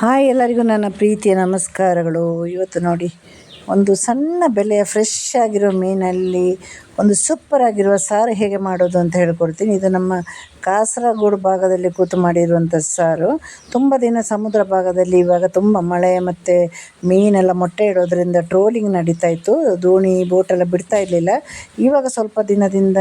Hi ಎಲ್ಲರಿಗೂ ನನ್ನ ಪ್ರೀತಿಯ ನಮಸ್ಕಾರಗಳು. ಇವತ್ತು ನೋಡಿ, ಒಂದು ಸಣ್ಣ ಬೆಲೆಯ ಫ್ರೆಶ್ ಆಗಿರೋ ಮೀನಲ್ಲಿ ಒಂದು ಸೂಪರ್ ಆಗಿರುವ ಸಾರು ಹೇಗೆ ಮಾಡೋದು ಅಂತ ಹೇಳ್ಕೊಡ್ತೀನಿ. ಇದು ನಮ್ಮ ಕಾಸರಗೋಡು ಭಾಗದಲ್ಲಿ ಕೂತು ಮಾಡಿರುವಂಥ ಸಾರು. ತುಂಬ ದಿನ ಸಮುದ್ರ ಭಾಗದಲ್ಲಿ ಇವಾಗ ತುಂಬ ಮಳೆ ಮತ್ತು ಮೀನೆಲ್ಲ ಮೊಟ್ಟೆ ಇಡೋದ್ರಿಂದ ಟ್ರೋಲಿಂಗ್ ನಡೀತಾ ಇತ್ತು. ದೋಣಿ ಬೋಟೆಲ್ಲ ಬಿಡ್ತಾ ಇರಲಿಲ್ಲ. ಇವಾಗ ಸ್ವಲ್ಪ ದಿನದಿಂದ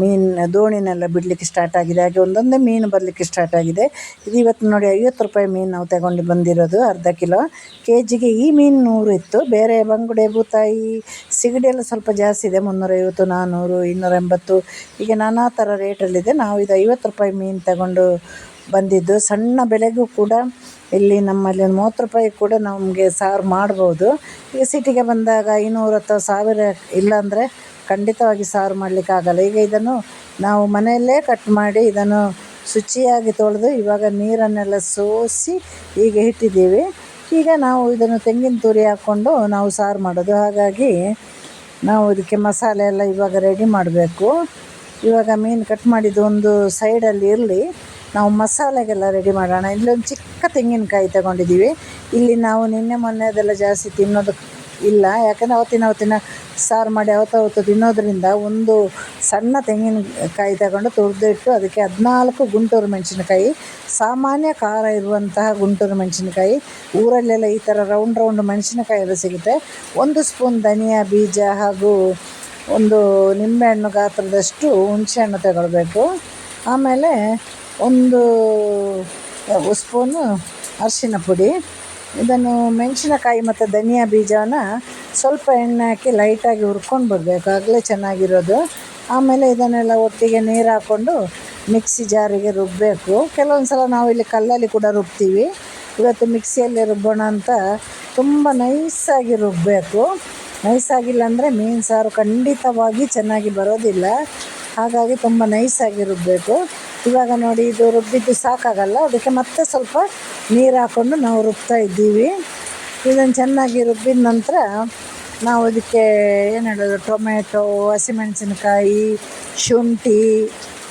ಮೀನು ದೋಣಿನೆಲ್ಲ ಬಿಡಲಿಕ್ಕೆ ಸ್ಟಾರ್ಟ್ ಆಗಿದೆ. ಹಾಗೆ ಒಂದೊಂದೇ ಮೀನು ಬರಲಿಕ್ಕೆ ಸ್ಟಾರ್ಟ್ ಆಗಿದೆ. ಇದು ಇವತ್ತು ನೋಡಿ ಐವತ್ತು ರೂಪಾಯಿ ಮೀನು ನಾವು ತಗೊಂಡು ಬಂದಿರೋದು, ಅರ್ಧ ಕಿಲೋ. ಕೆ ಜಿಗೆ ಈ ಮೀನು ನೂರು ಇತ್ತು. ಬೇರೆ ಬಂಗುಡೆ, ಬೂತಾಯಿ ಸಿಗಡಿ ಎಲ್ಲ ಸ್ವಲ್ಪ ಜಾಸ್ತಿ ಇದೆ, ಮುನ್ನೂರೈವತ್ತು ನಾನ್ನೂರು ಇನ್ನೂರ ಎಂಬತ್ತು ಹೀಗೆ ನಾನಾ ಥರ ರೇಟಲ್ಲಿದೆ. ನಾವು ಇದು ಐವತ್ತು ರೂಪಾಯಿ ಮೀನು ತಗೊಂಡು ಬಂದಿದ್ದು. ಸಣ್ಣ ಬೆಲೆಗೂ ಕೂಡ ಇಲ್ಲಿ ನಮ್ಮಲ್ಲಿ ಒಂದು ಮೂವತ್ತು ರೂಪಾಯಿ ಕೂಡ ನಮಗೆ ಸಾರು ಮಾಡ್ಬೋದು. ಈಗ ಸಿಟಿಗೆ ಬಂದಾಗ ಐನೂರು ಅಥವಾ ಸಾವಿರ ಇಲ್ಲಾಂದರೆ ಖಂಡಿತವಾಗಿ ಸಾರು ಮಾಡಲಿಕ್ಕಾಗಲ್ಲ ಈಗ ಇದನ್ನು ನಾವು ಮನೆಯಲ್ಲೇ ಕಟ್ ಮಾಡಿ ಇದನ್ನು ಶುಚಿಯಾಗಿ ತೊಳೆದು ಇವಾಗ ನೀರನ್ನೆಲ್ಲ ಸೋಸಿ ಹೀಗೆ ಇಟ್ಟಿದ್ದೀವಿ. ಈಗ ನಾವು ಇದನ್ನು ತೆಂಗಿನ ತುರಿ ಹಾಕ್ಕೊಂಡು ನಾವು ಸಾರು ಮಾಡೋದು. ಹಾಗಾಗಿ ನಾವು ಇದಕ್ಕೆ ಮಸಾಲೆ ಎಲ್ಲ ಇವಾಗ ರೆಡಿ ಮಾಡಬೇಕು. ಇವಾಗ ಮೀನು ಕಟ್ ಮಾಡಿದ್ದು ಒಂದು ಸೈಡಲ್ಲಿ ಇರಲಿ. ನಾವು ಮಸಾಲೆಗೆಲ್ಲ ರೆಡಿ ಮಾಡೋಣ. ಇಲ್ಲೊಂದು ಚಿಕ್ಕ ತೆಂಗಿನಕಾಯಿ ತಗೊಂಡಿದ್ದೀವಿ. ಇಲ್ಲಿ ನಾವು ನಿನ್ನೆ ಮೊನ್ನೆ ಅದೆಲ್ಲ ಜಾಸ್ತಿ ತಿನ್ನೋದು ಇಲ್ಲ, ಯಾಕಂದರೆ ಅವತ್ತಿನ ಅವತ್ತಿನ ಸಾರು ಮಾಡಿ ಅವತ್ತು ಅವತ್ತು ತಿನ್ನೋದ್ರಿಂದ ಒಂದು ಸಣ್ಣ ತೆಂಗಿನಕಾಯಿ ತಗೊಂಡು ತುರಿದಿಟ್ಟು ಅದಕ್ಕೆ ಹದಿನಾಲ್ಕು ಗುಂಟೂರು ಮೆಣಸಿನಕಾಯಿ, ಸಾಮಾನ್ಯ ಖಾರ ಇರುವಂತಹ ಗುಂಟೂರು ಮೆಣಸಿನಕಾಯಿ. ಊರಲ್ಲೆಲ್ಲ ಈ ಥರ ರೌಂಡ್ ರೌಂಡ್ ಮೆಣಸಿನಕಾಯಿ ಎಲ್ಲ ಸಿಗುತ್ತೆ. ಒಂದು ಸ್ಪೂನ್ ಧನಿಯಾ ಬೀಜ ಹಾಗೂ ಒಂದು ನಿಂಬೆಹಣ್ಣು ಗಾತ್ರದಷ್ಟು ಹುಣಸೆಹಣ್ಣು ತಗೊಳ್ಬೇಕು. ಆಮೇಲೆ ಒಂದು ಸ್ಪೂನು ಅರಿಶಿನ ಪುಡಿ. ಇದನ್ನು ಮೆಣಸಿನಕಾಯಿ ಮತ್ತು ಧನಿಯಾ ಬೀಜವನ್ನು ಸ್ವಲ್ಪ ಎಣ್ಣೆ ಹಾಕಿ ಲೈಟಾಗಿ ಹುರ್ಕೊಂಡು ಬರಬೇಕು. ಆಗಲೇ ಚೆನ್ನಾಗಿರೋದು. ಆಮೇಲೆ ಇದನ್ನೆಲ್ಲ ಒಟ್ಟಿಗೆ ನೀರು ಹಾಕ್ಕೊಂಡು ಮಿಕ್ಸಿ ಜಾರಿಗೆ ರುಬ್ಬಬೇಕು ಕೆಲವೊಂದು ಸಲ ನಾವು ಇಲ್ಲಿ ಕಲ್ಲಲ್ಲಿ ಕೂಡ ರುಬ್ತೀವಿ. ಇವತ್ತು ಮಿಕ್ಸಿಯಲ್ಲಿ ರುಬ್ಬೋಣ ಅಂತ ತುಂಬ ನೈಸಾಗಿ ರುಬ್ಬಬೇಕು ನೈಸಾಗಿಲ್ಲ ಅಂದರೆ ಮೀನು ಸಾರು ಖಂಡಿತವಾಗಿ ಚೆನ್ನಾಗಿ ಬರೋದಿಲ್ಲ. ಹಾಗಾಗಿ ತುಂಬ ನೈಸಾಗಿ ರುಬ್ಬಬೇಕು ಇವಾಗ ನೋಡಿ ಇದು ರುಬ್ಬಿದ್ದು ಸಾಕಾಗಲ್ಲ. ಅದಕ್ಕೆ ಮತ್ತೆ ಸ್ವಲ್ಪ ನೀರು ಹಾಕ್ಕೊಂಡು ನಾವು ರುಬ್ತಾ ಇದ್ದೀವಿ. ಇದನ್ನು ಚೆನ್ನಾಗಿ ರುಬ್ಬಿದ ನಂತರ ನಾವು ಅದಕ್ಕೆ ಏನು ಹೇಳೋದು ಟೊಮೆಟೊ ಹಸಿಮೆಣಸಿನಕಾಯಿ, ಶುಂಠಿ,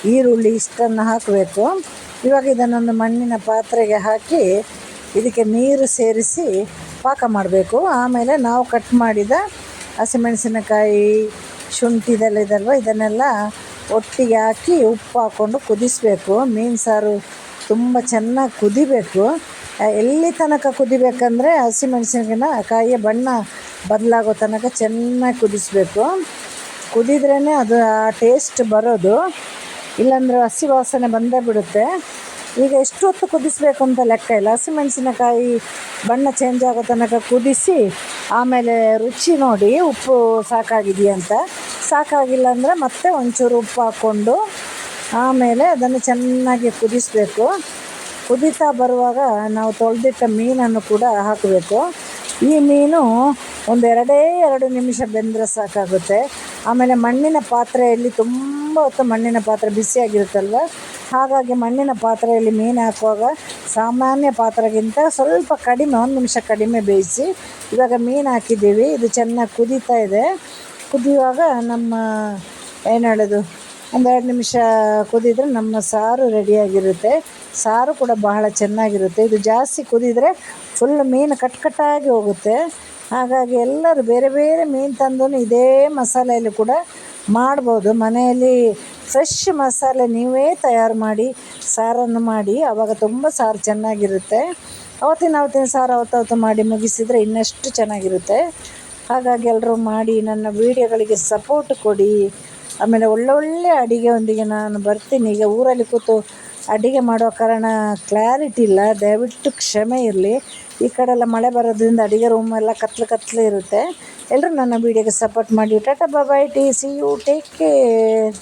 ಈರುಳ್ಳಿ ಇಷ್ಟನ್ನು ಹಾಕಬೇಕು. ಇವಾಗ ಇದನ್ನೊಂದು ಮಣ್ಣಿನ ಪಾತ್ರೆಗೆ ಹಾಕಿ ಇದಕ್ಕೆ ನೀರು ಸೇರಿಸಿ ಪಾಕ ಮಾಡಬೇಕು. ಆಮೇಲೆ ನಾವು ಕಟ್ ಮಾಡಿದ ಹಸಿಮೆಣಸಿನಕಾಯಿ, ಶುಂಠಿ ಇದೆಲ್ಲ ಇದಲ್ವ? ಇದನ್ನೆಲ್ಲ ಒಟ್ಟಿಗೆ ಹಾಕಿ ಉಪ್ಪು ಹಾಕ್ಕೊಂಡು ಕುದಿಸಬೇಕು. ಮೀನು ಸಾರು ತುಂಬ ಚೆನ್ನಾಗಿ ಕುದಿಬೇಕು. ಎಲ್ಲಿ ತನಕ ಕುದಿಬೇಕಂದ್ರೆ ಹಸಿಮೆಣಸಿನ ಕಾಯಿಯ ಬಣ್ಣ ಬದಲಾಗೋ ತನಕ ಚೆನ್ನಾಗಿ ಕುದಿಸಬೇಕು. ಕುದಿದ್ರೇ ಅದು ಆ ಟೇಸ್ಟ್ ಬರೋದು. ಇಲ್ಲಾಂದರೆ ಹಸಿ ವಾಸನೆ ಬಂದೇ ಬಿಡುತ್ತೆ. ಈಗ ಎಷ್ಟು ಹೊತ್ತು ಕುದಿಸಬೇಕು ಅಂತ ಲೆಕ್ಕ ಇಲ್ಲ. ಹಸಿಮೆಣಸಿನಕಾಯಿ ಬಣ್ಣ ಚೇಂಜ್ ಆಗೋ ತನಕ ಕುದಿಸಿ ಆಮೇಲೆ ರುಚಿ ನೋಡಿ ಉಪ್ಪು ಸಾಕಾಗಿದೆಯಾ ಅಂತ ಸಾಕಾಗಿಲ್ಲ ಅಂದರೆ ಮತ್ತೆ ಒಂಚೂರು ಉಪ್ಪು ಹಾಕ್ಕೊಂಡು ಆಮೇಲೆ ಅದನ್ನು ಚೆನ್ನಾಗಿ ಕುದಿಸಬೇಕು. ಕುದೀತಾ ಬರುವಾಗ ನಾವು ತೊಳೆದಿಟ್ಟ ಮೀನನ್ನು ಕೂಡ ಹಾಕಬೇಕು. ಈ ಮೀನು ಒಂದು ಎರಡೇ ಎರಡು ನಿಮಿಷ ಬೆಂದರೆ ಸಾಕಾಗುತ್ತೆ. ಆಮೇಲೆ ಮಣ್ಣಿನ ಪಾತ್ರೆಯಲ್ಲಿ ತುಂಬ ಹೊತ್ತು ಮಣ್ಣಿನ ಪಾತ್ರೆ ಬಿಸಿಯಾಗಿರುತ್ತಲ್ವ? ಹಾಗಾಗಿ ಮಣ್ಣಿನ ಪಾತ್ರೆಯಲ್ಲಿ ಮೀನು ಹಾಕುವಾಗ ಸಾಮಾನ್ಯ ಪಾತ್ರೆಗಿಂತ ಸ್ವಲ್ಪ ಕಡಿಮೆ, ಒಂದು ನಿಮಿಷ ಕಡಿಮೆ ಬೇಯಿಸಿ ಇವಾಗ ಮೀನು ಹಾಕಿದ್ದೀವಿ. ಇದು ಚೆನ್ನಾಗಿ ಕುದೀತಾ ಇದೆ. ಕುದಿಯುವಾಗ ನಮ್ಮ, ಏನು ಹೇಳೋದು ಒಂದೆರಡು ನಿಮಿಷ ಕುದಿದ್ರೆ ನಮ್ಮ ಸಾರು ರೆಡಿಯಾಗಿರುತ್ತೆ. ಸಾರು ಕೂಡ ಬಹಳ ಚೆನ್ನಾಗಿರುತ್ತೆ. ಇದು ಜಾಸ್ತಿ ಕುದಿದ್ರೆ ಫುಲ್ ಮೀನು ಕಟ್ ಕಟ್ಟಾಗಿ ಹೋಗುತ್ತೆ. ಹಾಗಾಗಿ ಎಲ್ಲರೂ ಬೇರೆ ಬೇರೆ ಮೀನು ತಂದು ಇದೇ ಮಸಾಲೆಯಲ್ಲಿ ಕೂಡ ಮಾಡ್ಬೋದು. ಮನೆಯಲ್ಲಿ ಫ್ರೆಶ್ ಮಸಾಲೆ ನೀವೇ ತಯಾರು ಮಾಡಿ, ಸಾರನ್ನು ಮಾಡಿ ಆವಾಗ ತುಂಬ ಸಾರು ಚೆನ್ನಾಗಿರುತ್ತೆ. ಅವತ್ತಿನ ಅವತ್ತಿನ ಸಾರು ಅವತ್ತವತ್ತು ಮಾಡಿ ಮುಗಿಸಿದರೆ ಇನ್ನಷ್ಟು ಚೆನ್ನಾಗಿರುತ್ತೆ. ಹಾಗಾಗಿ ಎಲ್ಲರೂ ಮಾಡಿ ನನ್ನ ವೀಡಿಯೋಗಳಿಗೆ ಸಪೋರ್ಟ್ ಕೊಡಿ. ಆಮೇಲೆ ಒಳ್ಳೊಳ್ಳೆ ಅಡುಗೆಯೊಂದಿಗೆ ನಾನು ಬರ್ತೀನಿ. ಈಗ ಊರಲ್ಲಿ ಕೂತು ಅಡುಗೆ ಮಾಡುವ ಕಾರಣ ಕ್ಲಾರಿಟಿ ಇಲ್ಲ. ದಯವಿಟ್ಟು ಕ್ಷಮೆ ಇರಲಿ. ಈ ಕಡೆ ಎಲ್ಲ ಮಳೆ ಬರೋದ್ರಿಂದ ಅಡುಗೆ ರೂಮೆಲ್ಲ ಕತ್ಲು ಕತ್ಲು ಇರುತ್ತೆ. ಎಲ್ಲರೂ ನನ್ನ ವೀಡಿಯೋಗೆ ಸಪೋರ್ಟ್ ಮಾಡಿ. Tata bye bye T C you take care